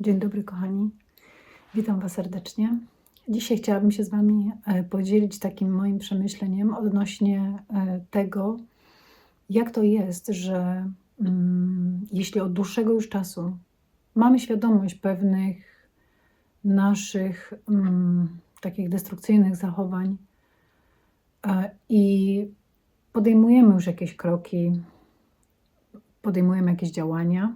Dzień dobry, kochani. Witam Was serdecznie. Dzisiaj chciałabym się z Wami e, podzielić takim moim przemyśleniem odnośnie e, tego, jak to jest, że mm, jeśli od dłuższego już czasu mamy świadomość pewnych naszych mm, takich destrukcyjnych zachowań e, i podejmujemy już jakieś kroki, podejmujemy jakieś działania,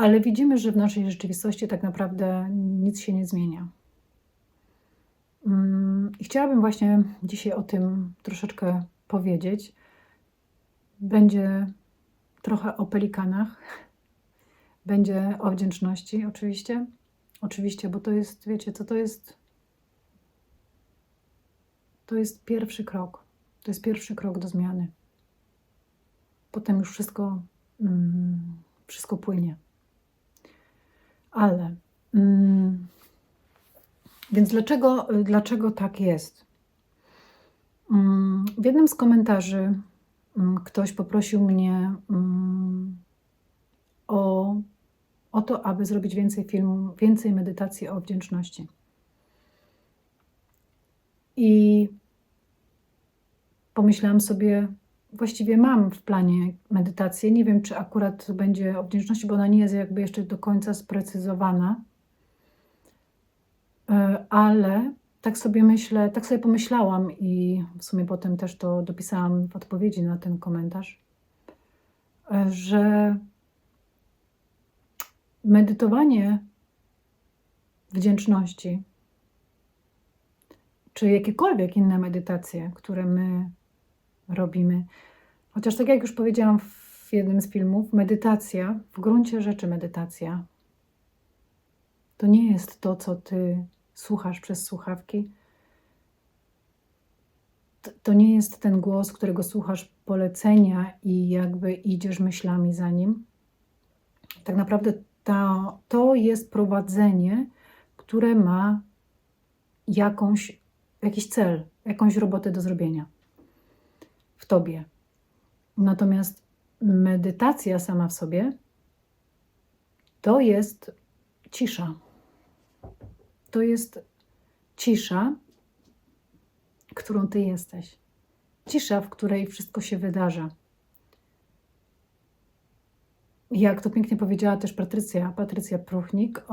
ale widzimy, że w naszej rzeczywistości tak naprawdę nic się nie zmienia. Mm, I chciałabym właśnie dzisiaj o tym troszeczkę powiedzieć. Będzie trochę o pelikanach, będzie o wdzięczności, oczywiście. Oczywiście, bo to jest, wiecie, co to jest? To jest pierwszy krok. To jest pierwszy krok do zmiany. Potem już wszystko, mm, wszystko płynie. Ale mm, więc dlaczego, dlaczego tak jest? Mm, w jednym z komentarzy mm, ktoś poprosił mnie mm, o, o to, aby zrobić więcej filmów, więcej medytacji o wdzięczności. I pomyślałam sobie, właściwie mam w planie medytację. Nie wiem, czy akurat będzie o wdzięczności, bo ona nie jest jakby jeszcze do końca sprecyzowana. E, Ale tak sobie myślę, tak sobie pomyślałam i w sumie potem też to dopisałam w odpowiedzi na ten komentarz, e, że medytowanie wdzięczności, czy jakiekolwiek inne medytacje, które my robimy. Chociaż tak jak już powiedziałam w jednym z filmów, medytacja, w gruncie rzeczy medytacja, to nie jest to, co ty słuchasz przez słuchawki. To, nie jest ten głos, którego słuchasz polecenia i jakby idziesz myślami za nim. Tak naprawdę to, to jest prowadzenie, które ma jakąś, jakiś cel, jakąś robotę do zrobienia w tobie. Natomiast medytacja sama w sobie to jest cisza. To jest cisza, którą ty jesteś. Cisza, w której wszystko się wydarza. Jak to pięknie powiedziała też Patrycja, Patrycja Pruchnik,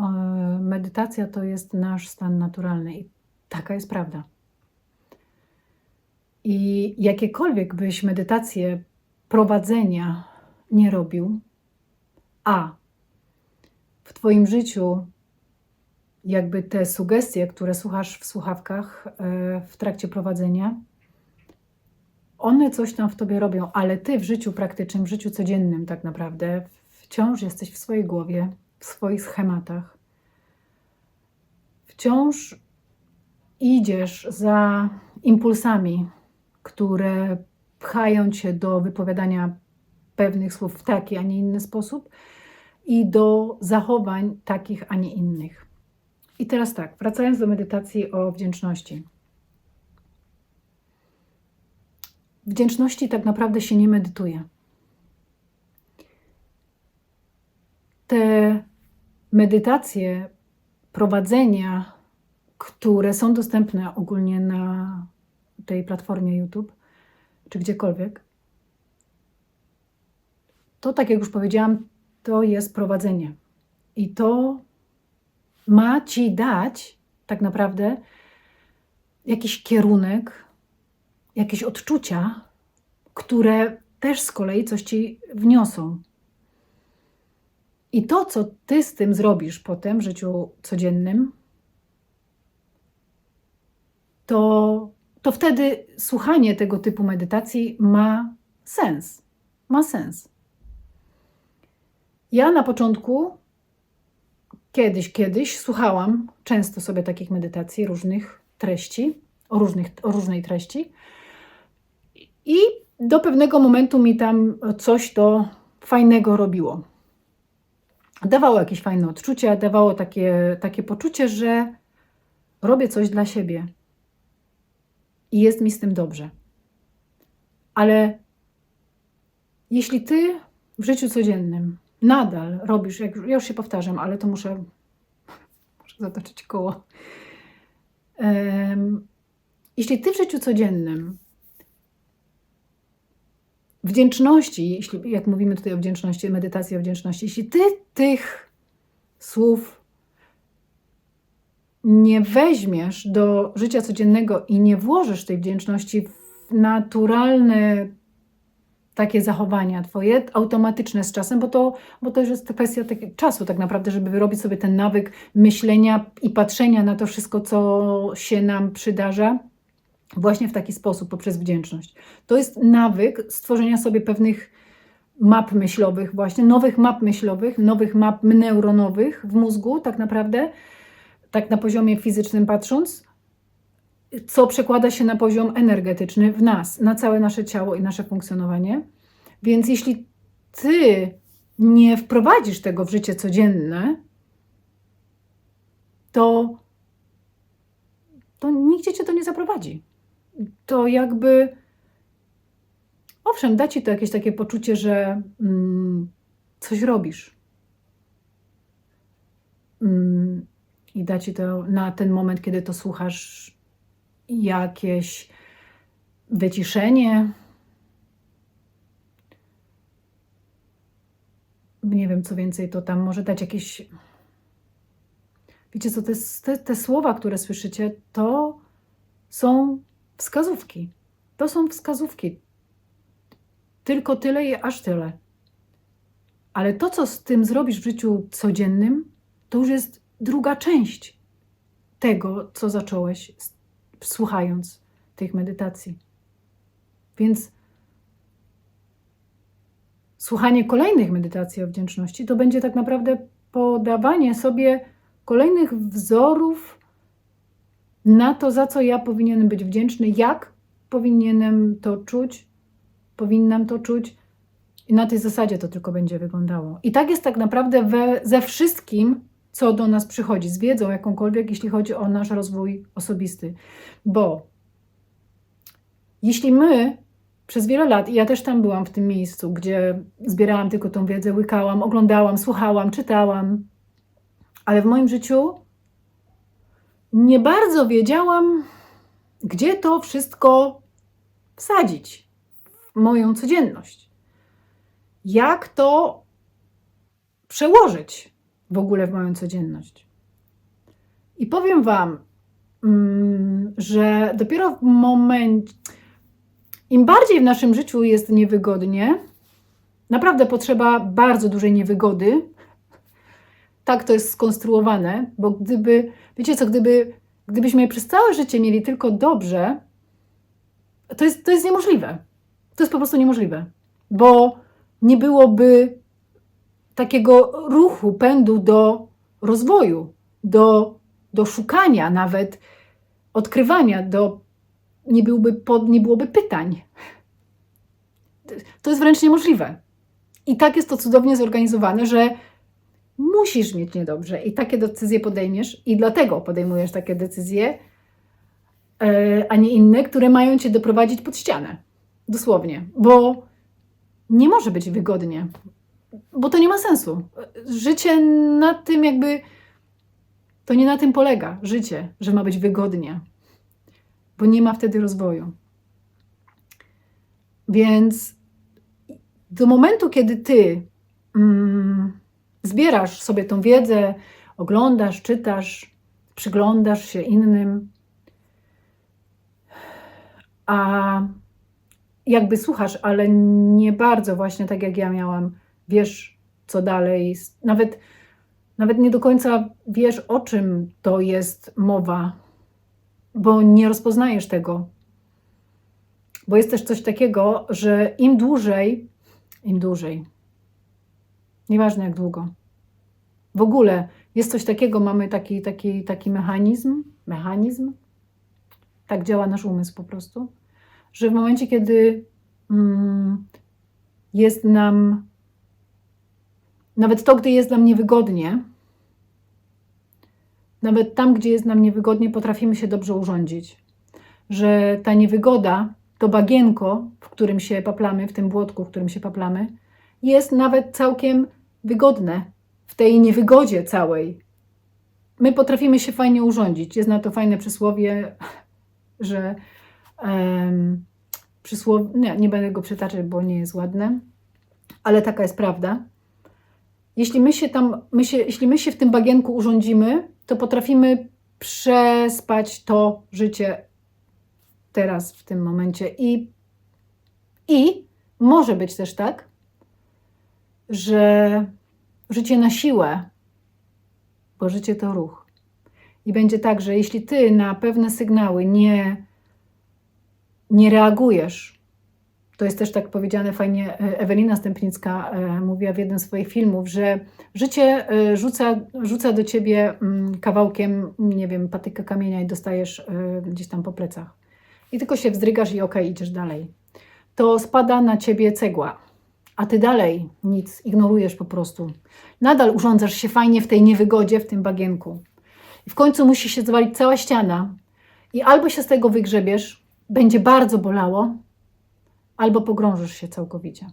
medytacja to jest nasz stan naturalny i taka jest prawda. I jakiekolwiek byś medytacje prowadzenia nie robił, a w Twoim życiu jakby te sugestie, które słuchasz w słuchawkach e, w trakcie prowadzenia, one coś tam w Tobie robią, ale Ty w życiu praktycznym, w życiu codziennym tak naprawdę wciąż jesteś w swojej głowie, w swoich schematach. Wciąż idziesz za impulsami, które pchają cię do wypowiadania pewnych słów w taki, a nie inny sposób i do zachowań takich, a nie innych. I teraz tak, wracając do medytacji o wdzięczności. Wdzięczności tak naprawdę się nie medytuje. Te medytacje, prowadzenia, które są dostępne ogólnie na tej platformie YouTube, czy gdziekolwiek, to tak jak już powiedziałam, to jest prowadzenie. I to ma ci dać tak naprawdę jakiś kierunek, jakieś odczucia, które też z kolei coś ci wniosą. I to, co ty z tym zrobisz potem w życiu codziennym, to to wtedy słuchanie tego typu medytacji ma sens. Ma sens. Ja na początku, kiedyś, kiedyś słuchałam często sobie takich medytacji, różnych treści, o, różnych, o różnej treści. I do pewnego momentu mi tam coś to fajnego robiło. Dawało jakieś fajne odczucia, dawało takie, takie poczucie, że robię coś dla siebie, i jest mi z tym dobrze. Ale jeśli ty w życiu codziennym nadal robisz, jak, ja już się powtarzam, ale to muszę, muszę zatoczyć koło. Em, jeśli ty w życiu codziennym wdzięczności, jeśli, jak mówimy tutaj o wdzięczności, medytacji o wdzięczności, jeśli ty tych słów nie weźmiesz do życia codziennego i nie włożysz tej wdzięczności w naturalne takie zachowania twoje, automatyczne z czasem, bo to, bo to jest kwestia tak, czasu tak naprawdę, żeby wyrobić sobie ten nawyk myślenia i patrzenia na to wszystko, co się nam przydarza, właśnie w taki sposób, poprzez wdzięczność. To jest nawyk stworzenia sobie pewnych map myślowych, właśnie nowych map myślowych, nowych map neuronowych w mózgu, tak naprawdę, tak na poziomie fizycznym patrząc, co przekłada się na poziom energetyczny w nas, na całe nasze ciało i nasze funkcjonowanie. Więc jeśli ty nie wprowadzisz tego w życie codzienne, to, to nigdzie cię to nie zaprowadzi. To jakby, owszem, da ci to jakieś takie poczucie, że mm, coś robisz. Mm, I da ci to na ten moment, kiedy to słuchasz, jakieś wyciszenie. Nie wiem, co więcej, to tam może dać jakieś. Wiecie, co te, te, te słowa, które słyszycie, to są wskazówki. To są wskazówki. Tylko tyle i aż tyle. Ale to, co z tym zrobisz w życiu codziennym, to już jest druga część tego, co zacząłeś słuchając tych medytacji. Więc słuchanie kolejnych medytacji o wdzięczności to będzie tak naprawdę podawanie sobie kolejnych wzorów na to, za co ja powinienem być wdzięczny, jak powinienem to czuć, powinnam to czuć. I na tej zasadzie to tylko będzie wyglądało. I tak jest tak naprawdę we, ze wszystkim, co do nas przychodzi, z wiedzą jakąkolwiek, jeśli chodzi o nasz rozwój osobisty. Bo jeśli my przez wiele lat, i ja też tam byłam w tym miejscu, gdzie zbierałam tylko tą wiedzę, łykałam, oglądałam, słuchałam, czytałam, ale w moim życiu nie bardzo wiedziałam, gdzie to wszystko wsadzić w moją codzienność. Jak to przełożyć w ogóle w moją codzienność. I powiem Wam, mm, że dopiero w momencie, im bardziej w naszym życiu jest niewygodnie, naprawdę potrzeba bardzo dużej niewygody. Tak to jest skonstruowane, bo gdyby, wiecie co, gdyby, gdybyśmy przez całe życie mieli tylko dobrze, to jest, to jest niemożliwe. To jest po prostu niemożliwe, bo nie byłoby takiego ruchu, pędu do rozwoju, do, do szukania, nawet odkrywania, do, nie, byłby pod, nie byłoby pytań. To jest wręcz niemożliwe. I tak jest to cudownie zorganizowane, że musisz mieć niedobrze i takie decyzje podejmiesz, i dlatego podejmujesz takie decyzje, e, a nie inne, które mają cię doprowadzić pod ścianę. Dosłownie, bo nie może być wygodnie bo to nie ma sensu. Życie na tym jakby. To nie na tym polega życie, że ma być wygodnie, bo nie ma wtedy rozwoju. Więc do momentu, kiedy ty mm, zbierasz sobie tą wiedzę, oglądasz, czytasz, przyglądasz się innym, a jakby słuchasz, ale nie bardzo właśnie tak jak ja miałam wiesz, co dalej. Nawet, nawet nie do końca wiesz, o czym to jest mowa, bo nie rozpoznajesz tego. Bo jest też coś takiego, że im dłużej, im dłużej, nieważne jak długo, w ogóle jest coś takiego, mamy taki, taki, taki mechanizm, mechanizm, tak działa nasz umysł po prostu, że w momencie, kiedy mm, jest nam nawet to, gdy jest nam niewygodnie, nawet tam, gdzie jest nam niewygodnie, potrafimy się dobrze urządzić. Że ta niewygoda, to bagienko, w którym się paplamy, w tym błotku, w którym się paplamy, jest nawet całkiem wygodne w tej niewygodzie całej. My potrafimy się fajnie urządzić. Jest na to fajne przysłowie, że um, przysłowie, nie, nie będę go przytaczać, bo nie jest ładne, ale taka jest prawda. Jeśli my się tam, my się, jeśli my się w tym bagienku urządzimy, to potrafimy przespać to życie teraz, w tym momencie. I, i może być też tak, że życie na siłę, bo życie to ruch. I będzie tak, że jeśli ty na pewne sygnały nie, nie reagujesz, to jest też tak powiedziane fajnie, e, Ewelina Stępnicka e, mówiła w jednym z swoich filmów, że życie e, rzuca, rzuca do ciebie mm, kawałkiem, nie wiem, patyka kamienia i dostajesz gdzieś tam po plecach. I tylko się wzdrygasz i okej, okay, idziesz dalej. To spada na ciebie cegła, a ty dalej nic, ignorujesz po prostu. Nadal urządzasz się fajnie w tej niewygodzie, w tym bagienku. I w końcu musi się zwalić cała ściana i albo się z tego wygrzebiesz, będzie bardzo bolało, albo pogrążysz się całkowicie.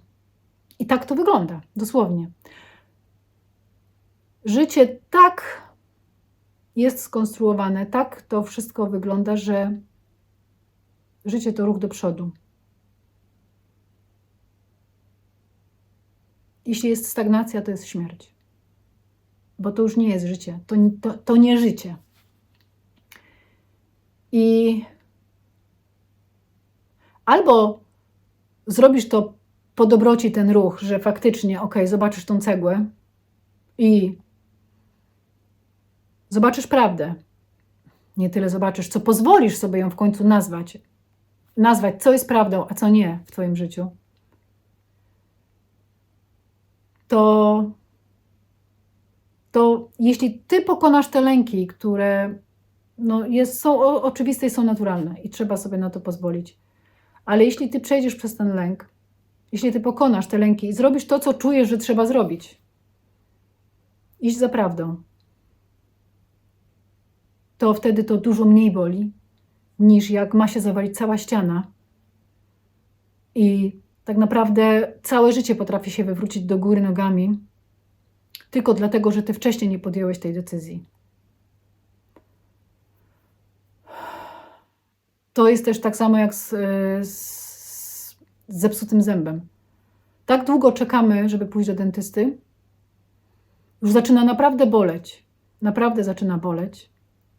I tak to wygląda, dosłownie. Życie tak jest skonstruowane, tak to wszystko wygląda, że życie to ruch do przodu. Jeśli jest stagnacja, to jest śmierć. Bo to już nie jest życie. To, to, to nie życie. I albo zrobisz to po dobroci ten ruch, że faktycznie, ok, zobaczysz tą cegłę i zobaczysz prawdę. Nie tyle zobaczysz, co pozwolisz sobie ją w końcu nazwać. Nazwać, co jest prawdą, a co nie w Twoim życiu. To, to jeśli Ty pokonasz te lęki, które no jest, są oczywiste i są naturalne i trzeba sobie na to pozwolić, ale jeśli ty przejdziesz przez ten lęk, jeśli ty pokonasz te lęki i zrobisz to, co czujesz, że trzeba zrobić, iść za prawdą, to wtedy to dużo mniej boli, niż jak ma się zawalić cała ściana i tak naprawdę całe życie potrafi się wywrócić do góry nogami, tylko dlatego, że ty wcześniej nie podjąłeś tej decyzji. To jest też tak samo jak z, z, z zepsutym zębem. Tak długo czekamy, żeby pójść do dentysty, już zaczyna naprawdę boleć. Naprawdę zaczyna boleć.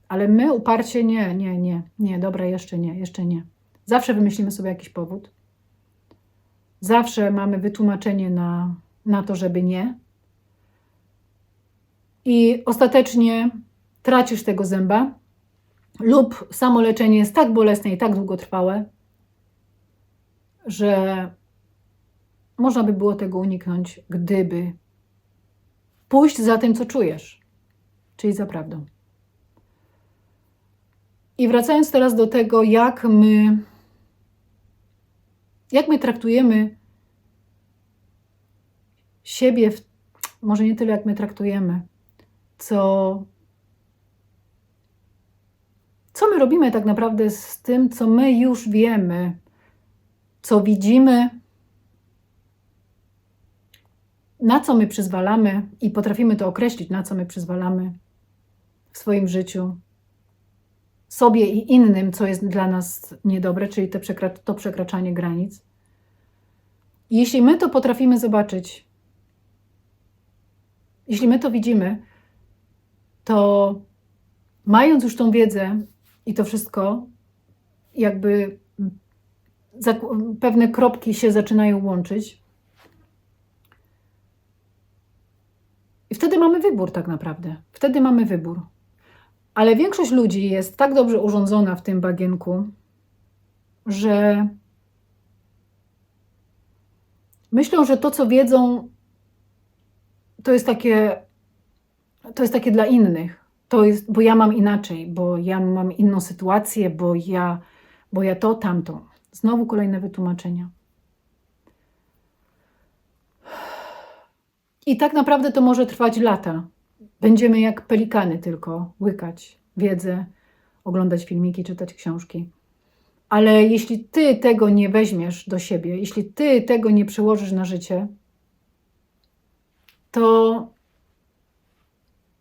Ale my uparcie nie, nie, nie, nie, dobra, jeszcze nie, jeszcze nie. Zawsze wymyślimy sobie jakiś powód. Zawsze mamy wytłumaczenie na, na to, żeby nie. I ostatecznie tracisz tego zęba, lub samo leczenie jest tak bolesne i tak długotrwałe, że można by było tego uniknąć, gdyby pójść za tym, co czujesz, czyli za prawdą. I wracając teraz do tego, jak my, jak my traktujemy siebie, w, może nie tyle jak my traktujemy, co co my robimy tak naprawdę z tym, co my już wiemy, co widzimy, na co my przyzwalamy? I potrafimy to określić, na co my przyzwalamy w swoim życiu, sobie i innym, co jest dla nas niedobre, czyli te przekra to przekraczanie granic. Jeśli my to potrafimy zobaczyć, jeśli my to widzimy, to mając już tą wiedzę, i to wszystko jakby pewne kropki się zaczynają łączyć. I wtedy mamy wybór, tak naprawdę. Wtedy mamy wybór. Ale większość ludzi jest tak dobrze urządzona w tym bagienku, że myślą, że to, co wiedzą, to jest takie, to jest takie dla innych to jest, bo ja mam inaczej, bo ja mam inną sytuację, bo ja, bo ja to, tamto. Znowu kolejne wytłumaczenia. I tak naprawdę to może trwać lata. Będziemy jak pelikany tylko łykać wiedzę, oglądać filmiki, czytać książki. Ale jeśli ty tego nie weźmiesz do siebie, jeśli ty tego nie przełożysz na życie, to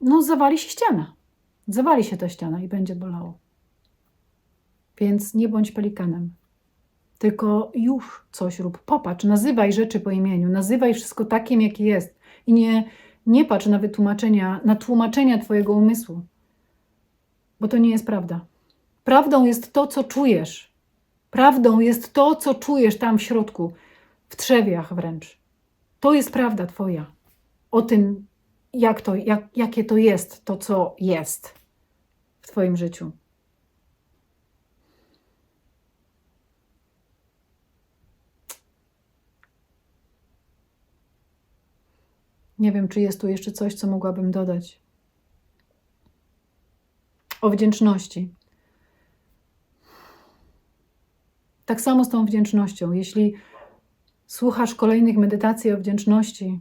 no zawali się ściana. Zawali się ta ściana i będzie bolało. Więc nie bądź pelikanem. Tylko już coś rób. Popatrz, nazywaj rzeczy po imieniu, nazywaj wszystko takim, jakie jest. I nie, nie patrz na wytłumaczenia, na tłumaczenia Twojego umysłu, bo to nie jest prawda. Prawdą jest to, co czujesz. Prawdą jest to, co czujesz tam w środku, w trzewiach wręcz. To jest prawda Twoja. O tym, jak to, jak, jakie to jest, to co jest w Twoim życiu. Nie wiem, czy jest tu jeszcze coś, co mogłabym dodać. O wdzięczności. Tak samo z tą wdzięcznością. Jeśli słuchasz kolejnych medytacji o wdzięczności,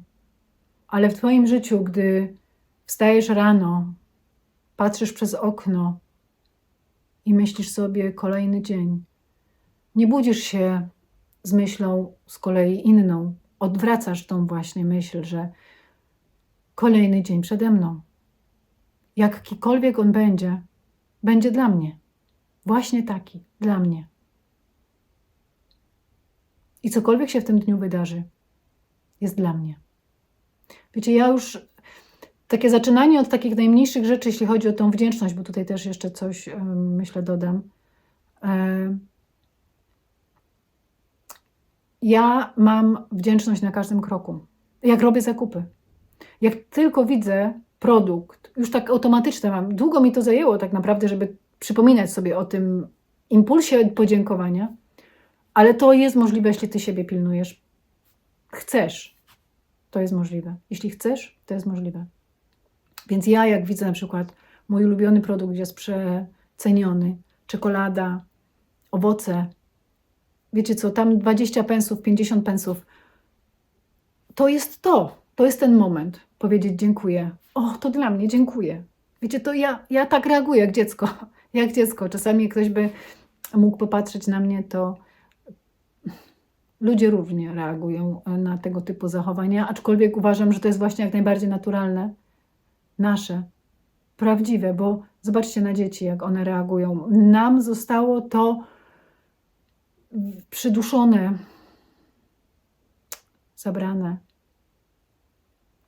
ale w Twoim życiu, gdy wstajesz rano, patrzysz przez okno i myślisz sobie kolejny dzień, nie budzisz się z myślą z kolei inną, odwracasz tą właśnie myśl, że kolejny dzień przede mną. Jakikolwiek on będzie, będzie dla mnie. Właśnie taki, dla mnie. I cokolwiek się w tym dniu wydarzy, jest dla mnie. Wiecie, ja już takie zaczynanie od takich najmniejszych rzeczy, jeśli chodzi o tą wdzięczność, bo tutaj też jeszcze coś myślę dodam. Ja mam wdzięczność na każdym kroku. Jak robię zakupy. Jak tylko widzę produkt, już tak automatyczne mam, długo mi to zajęło tak naprawdę, żeby przypominać sobie o tym impulsie podziękowania, ale to jest możliwe, jeśli ty siebie pilnujesz. Chcesz, to jest możliwe. Jeśli chcesz, to jest możliwe. Więc ja, jak widzę na przykład mój ulubiony produkt jest przeceniony, czekolada, owoce, wiecie co, tam 20 pensów, 50 pensów, to jest to, to jest ten moment, powiedzieć dziękuję. O, to dla mnie, dziękuję. Wiecie, to ja, ja tak reaguję jak dziecko, jak dziecko. Czasami ktoś by mógł popatrzeć na mnie, to ludzie różnie reagują na tego typu zachowania, aczkolwiek uważam, że to jest właśnie jak najbardziej naturalne, nasze, prawdziwe, bo zobaczcie na dzieci, jak one reagują. Nam zostało to przyduszone, zabrane,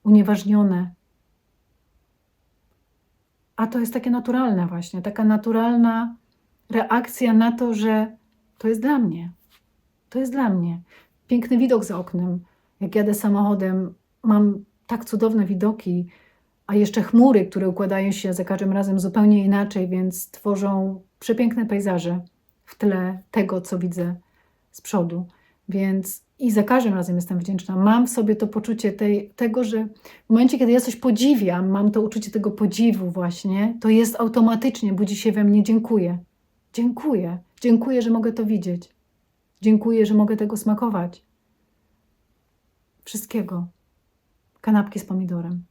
unieważnione. A to jest takie naturalne, właśnie, taka naturalna reakcja na to, że to jest dla mnie. To jest dla mnie. Piękny widok za oknem. Jak jadę samochodem, mam tak cudowne widoki, a jeszcze chmury, które układają się za każdym razem zupełnie inaczej, więc tworzą przepiękne pejzaże w tle tego, co widzę z przodu. Więc i za każdym razem jestem wdzięczna. Mam w sobie to poczucie tej, tego, że w momencie, kiedy ja coś podziwiam, mam to uczucie tego podziwu właśnie, to jest automatycznie, budzi się we mnie dziękuję. Dziękuję. Dziękuję, że mogę to widzieć. Dziękuję, że mogę tego smakować. Wszystkiego. Kanapki z pomidorem.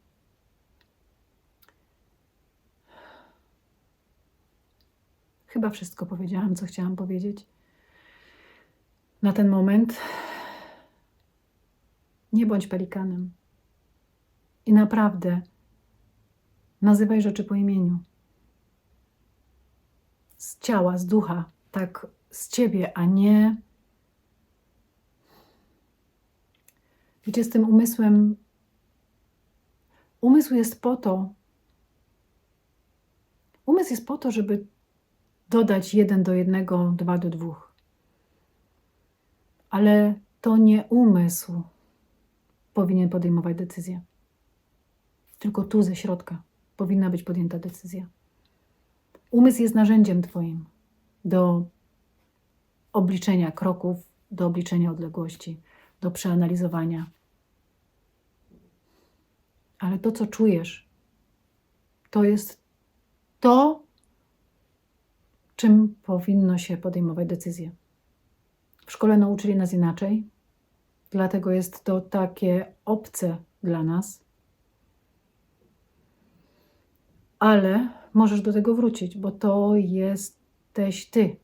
Chyba wszystko powiedziałam, co chciałam powiedzieć. Na ten moment nie bądź pelikanem. I naprawdę nazywaj rzeczy po imieniu. Z ciała, z ducha, tak z ciebie, a nie. Wiecie, z tym umysłem. Umysł jest po to. Umysł jest po to, żeby dodać jeden do jednego, dwa do dwóch. Ale to nie umysł powinien podejmować decyzję. Tylko tu ze środka powinna być podjęta decyzja. Umysł jest narzędziem Twoim do obliczenia kroków, do obliczenia odległości, do przeanalizowania. Ale to, co czujesz, to jest to, czym powinno się podejmować decyzje. W szkole nauczyli nas inaczej, dlatego jest to takie obce dla nas. Ale możesz do tego wrócić, bo to jesteś ty.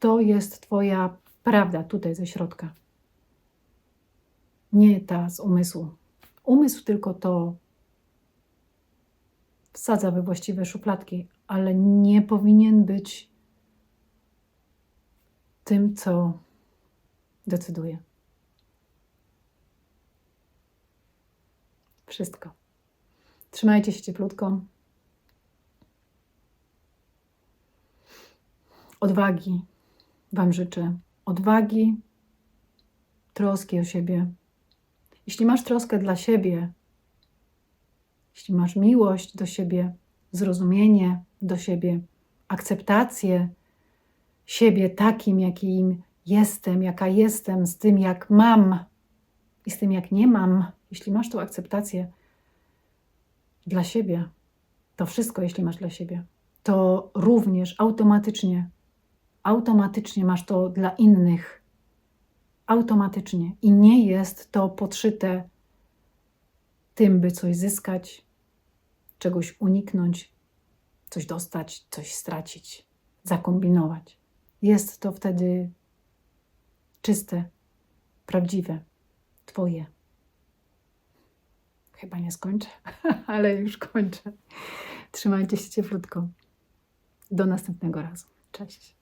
To jest Twoja prawda tutaj ze środka. Nie ta z umysłu. Umysł tylko to wsadza we właściwe szufladki, ale nie powinien być tym, co decyduje. Wszystko. Trzymajcie się cieplutko. Odwagi Wam życzę. Odwagi, troski o siebie. Jeśli masz troskę dla siebie, jeśli masz miłość do siebie, zrozumienie do siebie, akceptację siebie takim, jakim jestem, jaka jestem, z tym, jak mam i z tym, jak nie mam, jeśli masz tą akceptację dla siebie, to wszystko, jeśli masz dla siebie, to również automatycznie, automatycznie masz to dla innych. Automatycznie. I nie jest to podszyte tym, by coś zyskać, czegoś uniknąć, coś dostać, coś stracić, zakombinować. Jest to wtedy czyste, prawdziwe, Twoje. Chyba nie skończę, ale już kończę. Trzymajcie się cieplutko. Do następnego razu. Cześć.